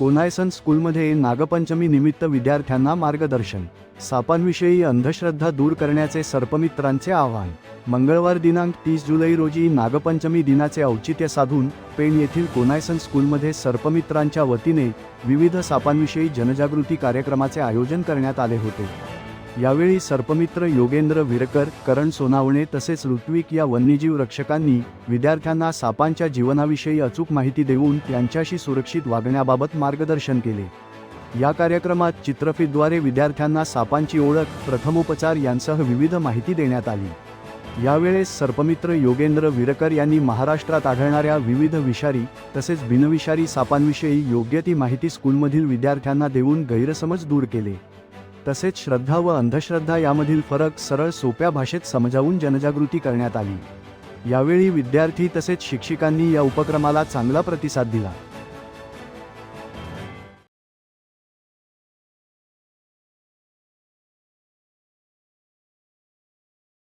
कोनायसन स्कूलमध्ये नागपंचमी निमित्त विद्यार्थ्यांना मार्गदर्शन. सापांविषयी अंधश्रद्धा दूर करण्याचे सर्पमित्रांचे आवाहन. मंगळवार दिनांक तीस जुलै रोजी नागपंचमी दिनाचे औचित्य साधून पेण येथील कोनायसन स्कूलमध्ये सर्पमित्रांच्या वतीने विविध सापांविषयी जनजागृती कार्यक्रमाचे आयोजन करण्यात आले होते. यावेळी सर्पमित्र योगेंद्र विरकर करण सोनावणे तसेच ऋत्विक या वन्यजीव रक्षकांनी विद्यार्थ्यांना सापांच्या जीवनाविषयी अचूक माहिती देऊन त्यांच्याशी सुरक्षित वागण्याबाबत मार्गदर्शन केले. या कार्यक्रमात चित्रफितद्वारे विद्यार्थ्यांना सापांची ओळख प्रथमोपचार यांसह विविध माहिती देण्यात आली. यावेळेस सर्पमित्र योगेंद्र विरकर यांनी महाराष्ट्रात आढळणाऱ्या विविध विषारी तसेच बिनविषारी सापांविषयी योग्य ती माहिती स्कूलमधील विद्यार्थ्यांना देऊन गैरसमज दूर केले. तसेच श्रद्धा व अंधश्रद्धा यामधील फरक सरळ सोप्या भाषेत समजावून जनजागृती करण्यात आली. यावेळी विद्यार्थी तसेच शिक्षिकांनी या उपक्रमाला चांगला प्रतिसाद दिला.